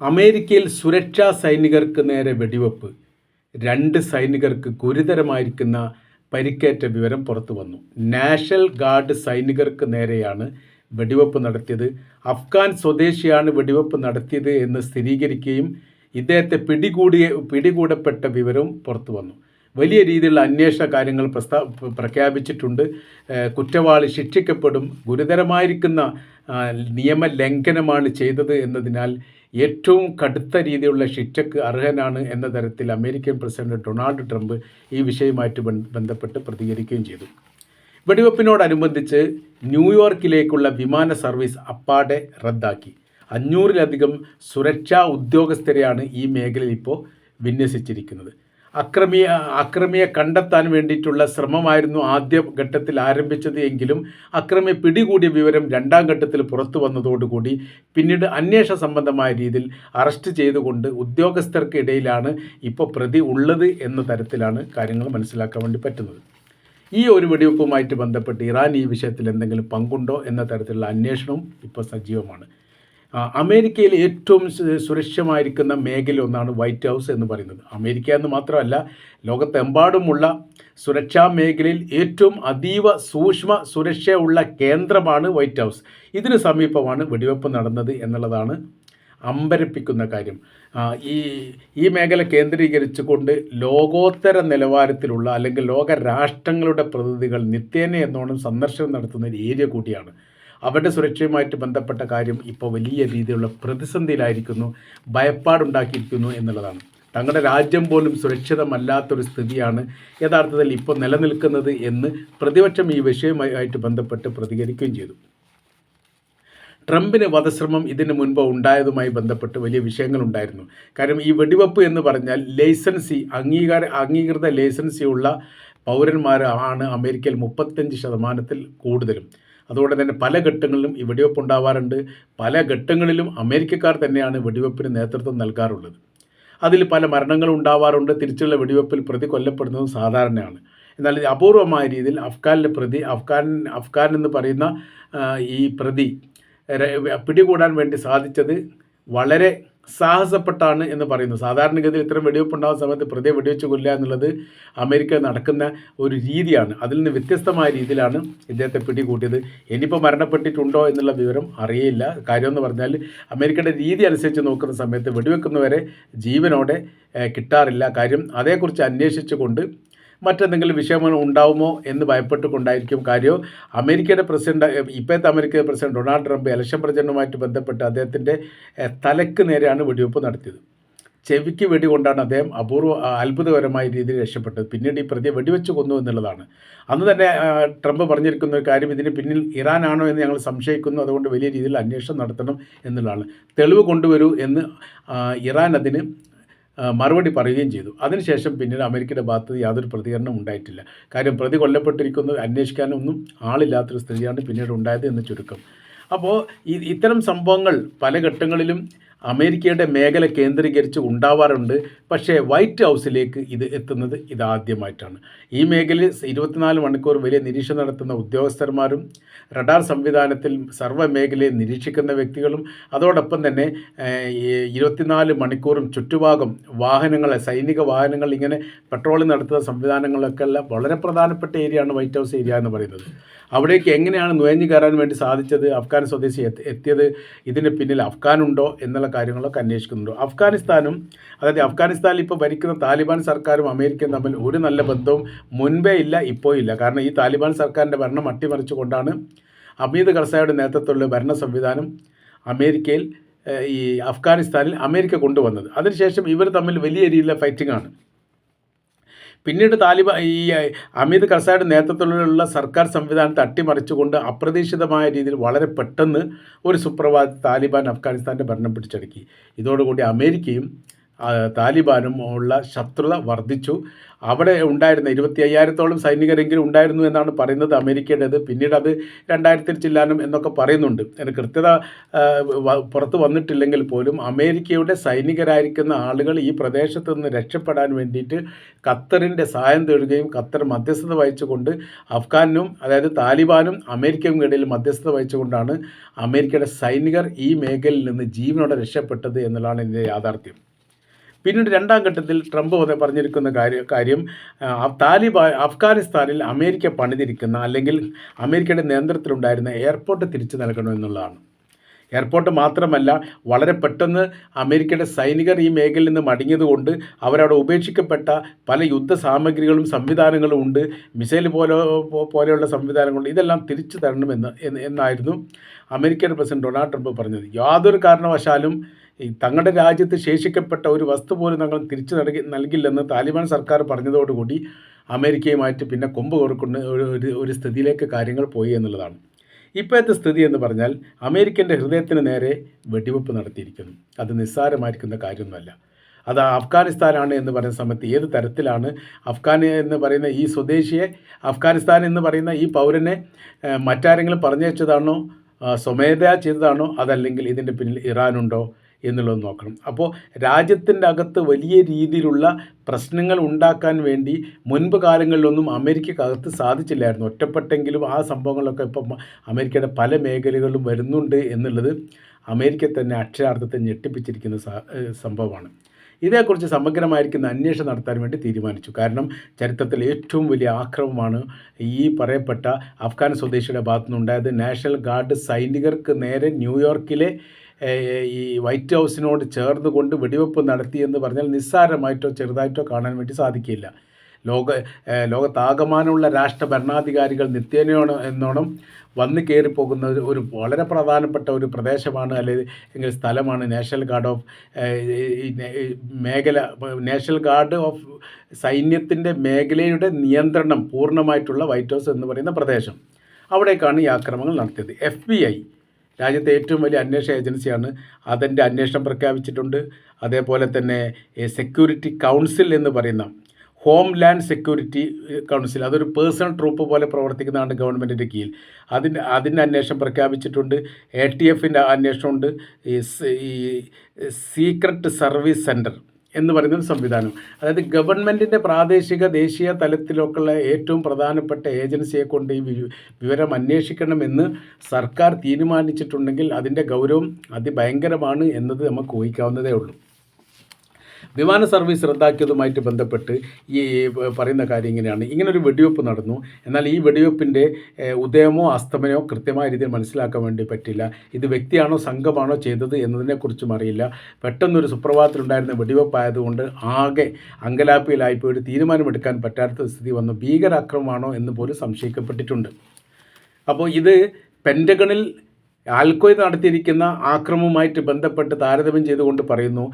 അമേരിക്കയിൽ സുരക്ഷാ സൈനികർക്ക് നേരെ വെടിവെപ്പ്. രണ്ട് സൈനികർക്ക് ഗുരുതരമായിരിക്കുന്ന പരിക്കേറ്റ വിവരം പുറത്തു വന്നു. നാഷണൽ ഗാർഡ് സൈനികർക്ക് നേരെയാണ് വെടിവെപ്പ് നടത്തിയത്. അഫ്ഗാൻ സ്വദേശിയാണ് വെടിവെപ്പ് നടത്തിയത് എന്ന് സ്ഥിരീകരിക്കുകയും ഇദ്ദേഹത്തെ പിടികൂടിയ പിടികൂടപ്പെട്ട വിവരവും പുറത്തു വന്നു. വലിയ രീതിയിലുള്ള അന്വേഷണ കാര്യങ്ങൾ പ്രസ്താ പ്രഖ്യാപിച്ചിട്ടുണ്ട്. കുറ്റവാളി ശിക്ഷിക്കപ്പെടും. ഗുരുതരമായിരിക്കുന്ന നിയമലംഘനമാണ് ചെയ്തത് എന്നതിനാൽ ഏറ്റവും കടുത്ത രീതിയിലുള്ള ശിക്ഷയ്ക്ക് അർഹനാണ് എന്ന തരത്തിൽ അമേരിക്കൻ പ്രസിഡന്റ് ഡൊണാൾഡ് ട്രംപ് ഈ വിഷയവുമായിട്ട് ബന്ധപ്പെട്ട് പ്രതികരിക്കുകയും ചെയ്തു. വെടിവെപ്പിനോടനുബന്ധിച്ച് ന്യൂയോർക്കിലേക്കുള്ള വിമാന സർവീസ് അപ്പാടെ റദ്ദാക്കി. അഞ്ഞൂറിലധികം സുരക്ഷാ ഉദ്യോഗസ്ഥരെയാണ് ഈ മേഖലയിൽ ഇപ്പോൾ വിന്യസിച്ചിരിക്കുന്നത്. അക്രമിയെ അക്രമിയെ കണ്ടെത്താൻ വേണ്ടിയിട്ടുള്ള ശ്രമമായിരുന്നു ആദ്യ ഘട്ടത്തിൽ ആരംഭിച്ചത് എങ്കിലും അക്രമിയെ പിടികൂടിയ വിവരം രണ്ടാം ഘട്ടത്തിൽ പുറത്തു വന്നതോടുകൂടി പിന്നീട് അന്വേഷണ സംബന്ധമായ രീതിയിൽ അറസ്റ്റ് ചെയ്തുകൊണ്ട് ഉദ്യോഗസ്ഥർക്കിടയിലാണ് ഇപ്പോൾ പ്രതി ഉള്ളത് എന്ന തരത്തിലാണ് കാര്യങ്ങൾ മനസ്സിലാക്കാൻ വേണ്ടി പറ്റുന്നത്. ഈ ഒരു വെടിവെപ്പുമായിട്ട് ബന്ധപ്പെട്ട് ഇറാൻ ഈ വിഷയത്തിൽ എന്തെങ്കിലും പങ്കുണ്ടോ എന്ന തരത്തിലുള്ള അന്വേഷണവും ഇപ്പോൾ സജീവമാണ്. അമേരിക്കയിൽ ഏറ്റവും സുരക്ഷമായിരിക്കുന്ന മേഖല ഒന്നാണ് വൈറ്റ് ഹൗസ് എന്ന് പറയുന്നത്. അമേരിക്ക എന്ന് മാത്രമല്ല ലോകത്തെമ്പാടുമുള്ള സുരക്ഷാ മേഖലയിൽ ഏറ്റവും അതീവ സൂക്ഷ്മ സുരക്ഷയുള്ള കേന്ദ്രമാണ് വൈറ്റ് ഹൗസ്. ഇതിന് സമീപമാണ് വെടിവെപ്പ് നടന്നത് എന്നുള്ളതാണ് അമ്പരപ്പിക്കുന്ന കാര്യം. ഈ ഈ മേഖല കേന്ദ്രീകരിച്ചുകൊണ്ട് ലോകോത്തര നിലവാരത്തിലുള്ള അല്ലെങ്കിൽ ലോക രാഷ്ട്രങ്ങളുടെ പ്രതിനിധികൾ നിത്യേന എന്നോണം സന്ദർശനം നടത്തുന്ന ഒരു ഏരിയ കൂടിയാണ് അവരുടെ സുരക്ഷയുമായിട്ട് ബന്ധപ്പെട്ട കാര്യം ഇപ്പോൾ വലിയ രീതിയിലുള്ള പ്രതിസന്ധിയിലായിരിക്കുന്നു ഭയപ്പാടുണ്ടാക്കിയിരിക്കുന്നു എന്നുള്ളതാണ്. തങ്ങളുടെ രാജ്യം പോലും സുരക്ഷിതമല്ലാത്തൊരു സ്ഥിതിയാണ് യഥാർത്ഥത്തിൽ ഇപ്പോൾ നിലനിൽക്കുന്നത് എന്ന് പ്രതിപക്ഷം ഈ വിഷയവുമായിട്ട് ബന്ധപ്പെട്ട് പ്രതികരിക്കുകയും ചെയ്തു. ട്രംപിന് വധശ്രമം ഇതിനു മുൻപ് ഉണ്ടായതുമായി ബന്ധപ്പെട്ട് വലിയ വിഷയങ്ങളുണ്ടായിരുന്നു. കാരണം ഈ വെടിവെപ്പ് എന്ന് പറഞ്ഞാൽ ലൈസൻസി അംഗീകാര അംഗീകൃത ലൈസൻസിയുള്ള പൗരന്മാരാണ് അമേരിക്കയിൽ മുപ്പത്തഞ്ച് ശതമാനത്തിൽ കൂടുതലും. അതുകൊണ്ട് തന്നെ പല ഘട്ടങ്ങളിലും ഈ വെടിവെപ്പ് ഉണ്ടാവാറുണ്ട്. പല ഘട്ടങ്ങളിലും അമേരിക്കക്കാർ തന്നെയാണ് വെടിവെപ്പിന് നേതൃത്വം നൽകാറുള്ളത്. അതിൽ പല മരണങ്ങളും ഉണ്ടാവാറുണ്ട്. തിരിച്ചുള്ള വെടിവെപ്പിൽ പ്രതി കൊല്ലപ്പെടുന്നതും സാധാരണയാണ്. എന്നാൽ അപൂർവമായ രീതിയിൽ അഫ്ഗാനിലെ പ്രതി അഫ്ഗാൻ അഫ്ഗാൻ എന്ന് പറയുന്ന ഈ പ്രതി പിടികൂടാൻ വേണ്ടി സാധിച്ചത് വളരെ സാഹസപ്പെട്ടാണ് എന്ന് പറയുന്നത് സാധാരണഗതിയിൽ ഇത്തരം വെടിവെപ്പ് ഉണ്ടാകുന്ന സമയത്ത് പ്രതിയെ വെടിവെച്ച് കൊല്ലുക എന്നുള്ളത് അമേരിക്ക നടക്കുന്ന ഒരു രീതിയാണ്. അതിൽ നിന്ന് വ്യത്യസ്തമായ രീതിയിലാണ് ഇദ്ദേഹത്തെ പിടികൂട്ടിയത്. ഇനിയിപ്പോൾ മരണപ്പെട്ടിട്ടുണ്ടോ എന്നുള്ള വിവരം അറിയില്ല. കാര്യമെന്ന് പറഞ്ഞാൽ അമേരിക്കയുടെ രീതി അനുസരിച്ച് നോക്കുന്ന സമയത്ത് വെടിവെക്കുന്നവരെ ജീവനോടെ കിട്ടാറില്ല. കാര്യം അതേക്കുറിച്ച് അന്വേഷിച്ചുകൊണ്ട് മറ്റെന്തെങ്കിലും വിഷയങ്ങൾ ഉണ്ടാവുമോ എന്ന് ഭയപ്പെട്ടുകൊണ്ടായിരിക്കും കാര്യം. അമേരിക്കയുടെ പ്രസിഡന്റ് ഇപ്പോഴത്തെ അമേരിക്കയുടെ പ്രസിഡന്റ് ഡൊണാൾഡ് ട്രംപ് ഇലക്ഷൻ പ്രചരണവുമായിട്ട് ബന്ധപ്പെട്ട് അദ്ദേഹത്തിന്റെ തലക്ക് നേരെയാണ് വെടിവെപ്പ് നടത്തിയത്. ചെവിക്ക് വെടികൊണ്ടാണ് അദ്ദേഹം അപൂർവ അത്ഭുതകരമായ രീതിയിൽ രക്ഷപ്പെട്ടത്. പിന്നീട് ഈ പ്രതിയെ വെടിവെച്ച് കൊന്നു എന്നുള്ളതാണ്. അന്ന് തന്നെ ട്രംപ് പറഞ്ഞിരിക്കുന്ന ഒരു കാര്യം ഇതിന് പിന്നിൽ ഇറാനാണോ എന്ന് ഞങ്ങൾ സംശയിക്കുന്നു. അതുകൊണ്ട് വലിയ രീതിയിൽ അന്വേഷണം നടത്തണം എന്നുള്ളതാണ്. തെളിവ് കൊണ്ടുവരൂ എന്ന് ഇറാൻ അതിന് മറുപടി പറയുകയും ചെയ്തു. അതിനുശേഷം പിന്നീട് അമേരിക്കയുടെ ഭാഗത്ത് യാതൊരു പ്രതികരണം ഉണ്ടായിട്ടില്ല. കാര്യം പ്രതി കൊല്ലപ്പെട്ടിരിക്കുന്നു അന്വേഷിക്കാനൊന്നും ആളില്ലാത്തൊരു സ്ഥിതിയാണ് പിന്നീട് ഉണ്ടായത് എന്ന് ചുരുക്കം. അപ്പോൾ ഇത്തരം സംഭവങ്ങൾ പല ഘട്ടങ്ങളിലും അമേരിക്കയുടെ മേഖല കേന്ദ്രീകരിച്ച് ഉണ്ടാവാറുണ്ട്. പക്ഷേ വൈറ്റ് ഹൗസിലേക്ക് ഇത് എത്തുന്നത് ഇതാദ്യമായിട്ടാണ്. ഈ മേഖലയിൽ ഇരുപത്തിനാല് മണിക്കൂർ വലിയ നിരീക്ഷണം നടത്തുന്ന ഉദ്യോഗസ്ഥന്മാരും റഡാർ സംവിധാനത്തിൽ സർവ മേഖലയെ നിരീക്ഷിക്കുന്ന വ്യക്തികളും അതോടൊപ്പം തന്നെ ഇരുപത്തിനാല് മണിക്കൂറും ചുറ്റുഭാഗം വാഹനങ്ങളെ സൈനിക വാഹനങ്ങൾ ഇങ്ങനെ പെട്രോളിംഗ് നടത്തുന്ന സംവിധാനങ്ങളൊക്കെ ഉള്ള വളരെ പ്രധാനപ്പെട്ട ഏരിയയാണ് വൈറ്റ് ഹൗസ് ഏരിയ എന്ന് പറയുന്നത്. അവിടേക്ക് എങ്ങനെയാണ് നുഴഞ്ഞു കയറാൻ വേണ്ടി സാധിച്ചത് അഫ്ഗാൻ സ്വദേശി എത്തി- എത്തിയത് ഇതിന് പിന്നിൽ അഫ്ഗാനുണ്ടോ എന്നുള്ള കാര്യങ്ങളൊക്കെ അന്വേഷിക്കുന്നുണ്ട്. അഫ്ഗാനിസ്ഥാനും അതായത് അഫ്ഗാനിസ്ഥാനിൽ ഇപ്പോൾ ഭരിക്കുന്ന താലിബാൻ സർക്കാരും അമേരിക്കയും തമ്മിൽ ഒരു നല്ല ബന്ധവും മുൻപേ ഇല്ല ഇപ്പോൾ ഇല്ല. കാരണം ഈ താലിബാൻ സർക്കാരിന്റെ ഭരണം അട്ടിമറിച്ചുകൊണ്ടാണ് അമീദ് കർസായുടെ നേതൃത്വത്തിലുള്ള ഭരണ സംവിധാനം അമേരിക്കയിൽ ഈ അഫ്ഗാനിസ്ഥാനിൽ അമേരിക്ക കൊണ്ടുവന്നത്. അതിനുശേഷം ഇവർ തമ്മിൽ വലിയ രീതിയിലുള്ള ഫൈറ്റിംഗ് ആണ്. പിന്നീട് താലിബാൻ ഈ അമീദ് കർസായുടെ നേതൃത്വത്തിലുള്ള സർക്കാർ സംവിധാനത്തെ അട്ടിമറിച്ചുകൊണ്ട് അപ്രതീക്ഷിതമായ രീതിയിൽ വളരെ പെട്ടെന്ന് ഒരു സുപ്രഭാതത്തിൽ താലിബാൻ അഫ്ഗാനിസ്ഥാന്റെ ഭരണം പിടിച്ചടക്കി. ഇതോടുകൂടി അമേരിക്കയും താലിബാനും ഉള്ള ശത്രുത വർദ്ധിച്ചു. അവിടെ ഉണ്ടായിരുന്ന ഇരുപത്തി അയ്യായിരത്തോളം സൈനികരെങ്കിലും ഉണ്ടായിരുന്നു എന്നാണ് പറയുന്നത് അമേരിക്കയുടേത്. പിന്നീട് അത് രണ്ടായിരത്തിൽ ചില്ലാനും എന്നൊക്കെ പറയുന്നുണ്ട്. അതിന് കൃത്യത പുറത്ത് വന്നിട്ടില്ലെങ്കിൽ പോലും അമേരിക്കയുടെ സൈനികരായിരിക്കുന്ന ആളുകൾ ഈ പ്രദേശത്ത് നിന്ന് രക്ഷപ്പെടാൻ വേണ്ടിയിട്ട് ഖത്തറിന്റെ സഹായം തേടുകയും ഖത്തർ മധ്യസ്ഥത വഹിച്ചുകൊണ്ട് അഫ്ഗാനും അതായത് താലിബാനും അമേരിക്കയും ഇടയിൽ മധ്യസ്ഥത വഹിച്ചുകൊണ്ടാണ് അമേരിക്കയുടെ സൈനികർ ഈ മേഖലയിൽ നിന്ന് ജീവനോടെ രക്ഷപ്പെട്ടത് എന്നുള്ളതാണ് ഇതിന്റെ യാഥാർത്ഥ്യം. പിന്നീട് രണ്ടാം ഘട്ടത്തിൽ ട്രംപ് പറഞ്ഞിരിക്കുന്ന കാര്യം കാര്യം താലിബാൻ അഫ്ഗാനിസ്ഥാനിൽ അമേരിക്ക പണിതിരിക്കുന്ന അല്ലെങ്കിൽ അമേരിക്കയുടെ നിയന്ത്രണത്തിലുണ്ടായിരുന്ന എയർപോർട്ട് തിരിച്ചു നൽകണമെന്നുള്ളതാണ് എയർപോർട്ട് മാത്രമല്ല വളരെ പെട്ടെന്ന് അമേരിക്കയുടെ സൈനികർ ഈ മേഖലയിൽ നിന്ന് മടങ്ങിയതുകൊണ്ട് അവരവിടെ ഉപേക്ഷിക്കപ്പെട്ട പല യുദ്ധ സാമഗ്രികളും സംവിധാനങ്ങളും ഉണ്ട്. മിസൈൽ പോലെ പോലെയുള്ള സംവിധാനങ്ങളുണ്ട്. ഇതെല്ലാം തിരിച്ചു തരണമെന്ന് എന്ന് എന്നായിരുന്നു അമേരിക്കൻ പ്രസിഡന്റ് ഡൊണാൾഡ് ട്രംപ് പറഞ്ഞത്. യാതൊരു കാരണവശാലും ഈ തങ്ങളുടെ രാജ്യത്ത് ശേഷിക്കപ്പെട്ട ഒരു വസ്തു പോലും തങ്ങൾ തിരിച്ചു നൽകി നൽകില്ലെന്ന് താലിബാൻ സർക്കാർ പറഞ്ഞതോടുകൂടി അമേരിക്കയുമായിട്ട് പിന്നെ കൊമ്പ് കോർക്കുന്ന ഒരു ഒരു- സ്ഥിതിയിലേക്ക് കാര്യങ്ങൾ പോയി എന്നുള്ളതാണ്. ഇപ്പോഴത്തെ സ്ഥിതി എന്ന് പറഞ്ഞാൽ അമേരിക്കന്റെ ഹൃദയത്തിന് നേരെ വെടിവെപ്പ് നടത്തിയിരിക്കുന്നു. അത് നിസ്സാരമായിരിക്കുന്ന കാര്യമൊന്നുമല്ല. അത് അഫ്ഗാനിസ്ഥാനാണ് എന്ന് പറയുന്ന സമയത്ത് ഏത് തരത്തിലാണ് അഫ്ഗാൻ എന്ന് പറയുന്ന ഈ സ്വദേശിയെ അഫ്ഗാനിസ്ഥാൻ എന്ന് പറയുന്ന ഈ പൗരനെ മറ്റാരെങ്കിലും പറഞ്ഞയച്ചതാണോ സ്വമേധയാ ചെയ്തതാണോ അതല്ലെങ്കിൽ ഇതിന്റെ പിന്നിൽ ഇറാനുണ്ടോ എന്നുള്ളത് നോക്കണം. അപ്പോൾ രാജ്യത്തിന്റെ അകത്ത് വലിയ രീതിയിലുള്ള പ്രശ്നങ്ങൾ ഉണ്ടാക്കാൻ വേണ്ടി മുൻപ് കാലങ്ങളിലൊന്നും അമേരിക്കക്കകത്ത് സാധിച്ചില്ലായിരുന്നു. ഒറ്റപ്പെട്ടെങ്കിലും ആ സംഭവങ്ങളൊക്കെ ഇപ്പം അമേരിക്കയുടെ പല മേഖലകളിലും വരുന്നുണ്ട് എന്നുള്ളത് അമേരിക്ക തന്നെ അക്ഷരാർത്ഥത്തെ ഞെട്ടിപ്പിച്ചിരിക്കുന്ന സംഭവമാണ്. ഇതേക്കുറിച്ച് സമഗ്രമായിരിക്കുന്ന അന്വേഷണം നടത്താൻ വേണ്ടി തീരുമാനിച്ചു. കാരണം ചരിത്രത്തിൽ ഏറ്റവും വലിയ ആക്രമമാണ് ഈ പറയപ്പെട്ട അഫ്ഗാൻ സ്വദേശിയുടെ ഭാഗത്തുനിന്നുണ്ടായത്. നാഷണൽ ഗാർഡ് സൈനികർക്ക് നേരെ ന്യൂയോർക്കിലെ ഈ വൈറ്റ് ഹൗസിനോട് ചേർന്ന് കൊണ്ട് വെടിവെപ്പ് നടത്തി എന്ന് പറഞ്ഞാൽ നിസ്സാരമായിട്ടോ ചെറുതായിട്ടോ കാണാൻ വേണ്ടി സാധിക്കില്ല. ലോക ലോകത്താകമാനമുള്ള രാഷ്ട്ര ഭരണാധികാരികൾ നിത്യേനയോണം എന്നോണം വന്ന് കയറി പോകുന്ന ഒരു വളരെ പ്രധാനപ്പെട്ട ഒരു പ്രദേശമാണ് അല്ലെങ്കിൽ സ്ഥലമാണ് നാഷണൽ ഗാർഡ് ഓഫ് മേഖല നാഷണൽ ഗാർഡ് ഓഫ് സൈന്യത്തിന്റെ മേഖലയുടെ നിയന്ത്രണം പൂർണമായിട്ടുള്ള വൈറ്റ് ഹൗസ് എന്ന് പറയുന്ന പ്രദേശം. അവിടേക്കാണ് ഈ ആക്രമണങ്ങൾ നടത്തിയത്. എഫ് ബി ഐ രാജ്യത്തെ ഏറ്റവും വലിയ അന്വേഷണ ഏജൻസിയാണ്. അതിന്റെ അന്വേഷണം പ്രഖ്യാപിച്ചിട്ടുണ്ട്. അതേപോലെ തന്നെ സെക്യൂരിറ്റി കൗൺസിൽ എന്ന് പറയുന്ന ഹോം ലാൻഡ് സെക്യൂരിറ്റി കൗൺസിൽ. അതൊരു പേഴ്സണൽ ട്രൂപ്പ് പോലെ പ്രവർത്തിക്കുന്നതാണ് ഗവൺമെന്റിന്റെ കീഴിൽ. അതിന് അതിന്റെ അന്വേഷണം പ്രഖ്യാപിച്ചിട്ടുണ്ട്. എ ടി എഫിന്റെ അന്വേഷണമുണ്ട്. ഈ സീക്രട്ട് സർവീസ് സെന്റർ എന്ന് പറയുന്ന ഒരു സംവിധാനം. അതായത് ഗവൺമെന്റിന്റെ പ്രാദേശിക ദേശീയ തലത്തിലൊക്കെയുള്ള ഏറ്റവും പ്രധാനപ്പെട്ട ഏജൻസിയെ കൊണ്ട് ഈ വിവരം അന്വേഷിക്കണമെന്ന് സർക്കാർ തീരുമാനിച്ചിട്ടുണ്ടെങ്കിൽ അതിന്റെ ഗൗരവം അതിഭയങ്കരമാണ് എന്നത് നമുക്ക് ഊഹിക്കാവുന്നതേ ഉള്ളൂ. വിമാന സർവീസ് റദ്ദാക്കിയതുമായിട്ട് ബന്ധപ്പെട്ട് ഈ പറയുന്ന കാര്യം ഇങ്ങനെയാണ്. ഇങ്ങനൊരു വെടിവെപ്പ് നടന്നു. എന്നാൽ ഈ വെടിവെപ്പിന്റെ ഉദയമോ അസ്തമനമോ കൃത്യമായ രീതിയിൽ മനസ്സിലാക്കാൻ വേണ്ടി പറ്റില്ല. ഇത് വ്യക്തിയാണോ സംഘമാണോ ചെയ്തത് എന്നതിനെക്കുറിച്ചും അറിയില്ല. പെട്ടെന്നൊരു സുപ്രഭാതത്തിലുണ്ടായിരുന്ന വെടിവെപ്പായതുകൊണ്ട് ആകെ അങ്കലാപ്പിയിലായിപ്പോയി. ഒരു തീരുമാനമെടുക്കാൻ പറ്റാത്ത സ്ഥിതി വന്നു. ഭീകരാക്രമമാണോ എന്ന് പോലും സംശയിക്കപ്പെട്ടിട്ടുണ്ട്. അപ്പോൾ ഇത് പെന്റഗണിൽ ആൽക്കോയ് നടത്തിയിരിക്കുന്ന ആക്രമവുമായിട്ട് ബന്ധപ്പെട്ട് താരതമ്യം ചെയ്തുകൊണ്ട് പറയുന്നു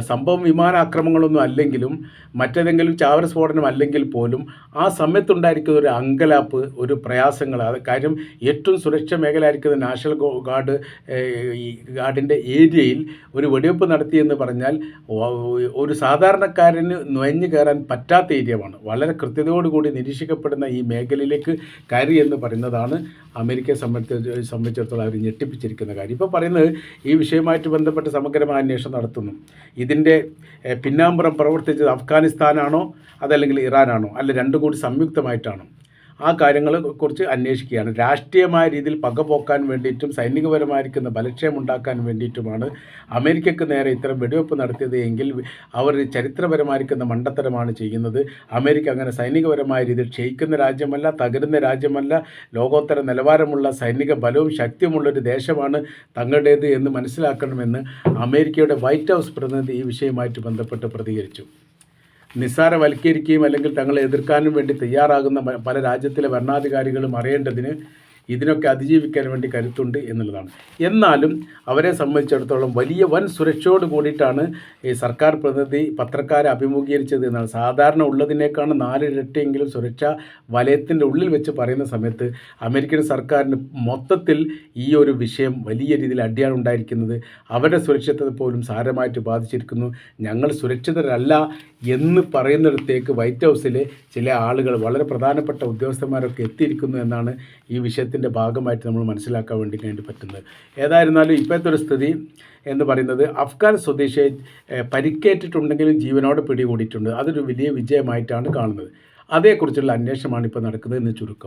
സംഭവം വിമാനാക്രമങ്ങളൊന്നും അല്ലെങ്കിലും മറ്റേതെങ്കിലും ചാവര സ്ഫോടനം അല്ലെങ്കിൽ പോലും ആ സമയത്തുണ്ടായിരിക്കുന്ന ഒരു അങ്കലാപ്പ് ഒരു പ്രയാസങ്ങൾ അത് കാര്യം ഏറ്റവും സുരക്ഷ മേഖല ആയിരിക്കുന്ന നാഷണൽ ഗാർഡ് ഗാർഡിന്റെ ഏരിയയിൽ ഒരു വെടിവെപ്പ് നടത്തിയെന്ന് പറഞ്ഞാൽ ഒരു സാധാരണക്കാരന് നുഴഞ്ഞു കയറാൻ പറ്റാത്ത ഏരിയമാണ്. വളരെ കൃത്യതയോടുകൂടി നിരീക്ഷിക്കപ്പെടുന്ന ഈ മേഖലയിലേക്ക് കയറി എന്ന് പറയുന്നതാണ് അമേരിക്കയെ സംബന്ധിച്ച് സംബന്ധിച്ചിടത്തോളം അവർ ഞെട്ടിപ്പിച്ചിരിക്കുന്ന കാര്യം. ഇപ്പോൾ പറയുന്നത് ഈ വിഷയവുമായിട്ട് ബന്ധപ്പെട്ട് സമഗ്രമായ അന്വേഷണം നടത്തുന്നു. ഇതിന്റെ പിന്നാമ്പുറം പ്രവർത്തിച്ചത് അഫ്ഗാനിസ്ഥാനാണോ അതല്ലെങ്കിൽ ഇറാനാണോ? അല്ല രണ്ടും കൂടി സംയുക്തമായിട്ടാണോ? ആ കാര്യങ്ങളെ കുറിച്ച് അന്വേഷിക്കുകയാണ്. രാഷ്ട്രീയമായ രീതിയിൽ പകപോക്കാൻ വേണ്ടിയിട്ടും സൈനികപരമായിരിക്കുന്ന ബലക്ഷയം ഉണ്ടാക്കാൻ വേണ്ടിയിട്ടുമാണ് അമേരിക്കയ്ക്ക് നേരെ ഇത്തരം വെടിവെപ്പ് നടത്തിയത് എങ്കിൽ അവർ ചരിത്രപരമായിരിക്കുന്ന മണ്ടത്തരമാണ് ചെയ്യുന്നത്. അമേരിക്ക അങ്ങനെ സൈനികപരമായ രീതിയിൽ ക്ഷയിക്കുന്ന രാജ്യമല്ല തകരുന്ന രാജ്യമല്ല. ലോകോത്തര നിലവാരമുള്ള സൈനിക ബലവും ശക്തിയുമുള്ളൊരു ദേശമാണ് തങ്ങളുടേത് എന്ന് മനസ്സിലാക്കണമെന്ന് അമേരിക്കയുടെ വൈറ്റ് ഹൗസ് പ്രതിനിധി ഈ വിഷയവുമായിട്ട് ബന്ധപ്പെട്ട് പ്രതികരിച്ചു. നിസ്സാരവൽക്കരിക്കുകയും അല്ലെങ്കിൽ തങ്ങളെ എതിർക്കാനും വേണ്ടി തയ്യാറാകുന്ന പല രാജ്യത്തിലെ ഭരണാധികാരികളും അറിയേണ്ടതിന് ഇതിനൊക്കെ അതിജീവിക്കാൻ വേണ്ടി കരുത്തുണ്ട് എന്നുള്ളതാണ്. എന്നാലും അവരെ സംബന്ധിച്ചിടത്തോളം വലിയ വൻ സുരക്ഷയോട് കൂടിയിട്ടാണ് ഈ സർക്കാർ പ്രതിനിധി പത്രക്കാരെ അഭിമുഖീകരിച്ചത് എന്നാണ്. സാധാരണ ഉള്ളതിനേക്കാണ് നാലിരട്ടിയെങ്കിലും സുരക്ഷാ വലയത്തിന്റെ ഉള്ളിൽ വെച്ച് പറയുന്ന സമയത്ത് അമേരിക്കൻ സർക്കാരിന് മൊത്തത്തിൽ ഈ ഒരു വിഷയം വലിയ രീതിയിൽ അടിയാണ് ഉണ്ടായിരിക്കുന്നത്. അവരുടെ സുരക്ഷിതത്വത്തെ പോലും സാരമായിട്ട് ബാധിച്ചിരിക്കുന്നു. ഞങ്ങൾ സുരക്ഷിതരല്ല എന്ന് പറയുന്നിടത്തേക്ക് വൈറ്റ് ഹൗസിലെ ചില ആളുകൾ വളരെ പ്രധാനപ്പെട്ട ഉദ്യോഗസ്ഥന്മാരൊക്കെ എത്തിയിരിക്കുന്നു എന്നാണ് ഈ വിഷയത്തിന്റെ ഭാഗമായിട്ട് നമ്മൾ മനസ്സിലാക്കാൻ വേണ്ടി വേണ്ടി പറ്റുന്നത്. ഏതായിരുന്നാലും ഇപ്പോഴത്തെ ഒരു സ്ഥിതി എന്ന് പറയുന്നത് അഫ്ഗാൻ സ്വദേശിയെ പരിക്കേറ്റിട്ടുണ്ടെങ്കിലും ജീവനോടെ പിടികൂടിയിട്ടുണ്ട്. അതൊരു വലിയ വിജയമായിട്ടാണ് കാണുന്നത്. അതേക്കുറിച്ചുള്ള അന്വേഷണമാണ് ഇപ്പോൾ നടക്കുന്നത് എന്ന് ചുരുക്കം.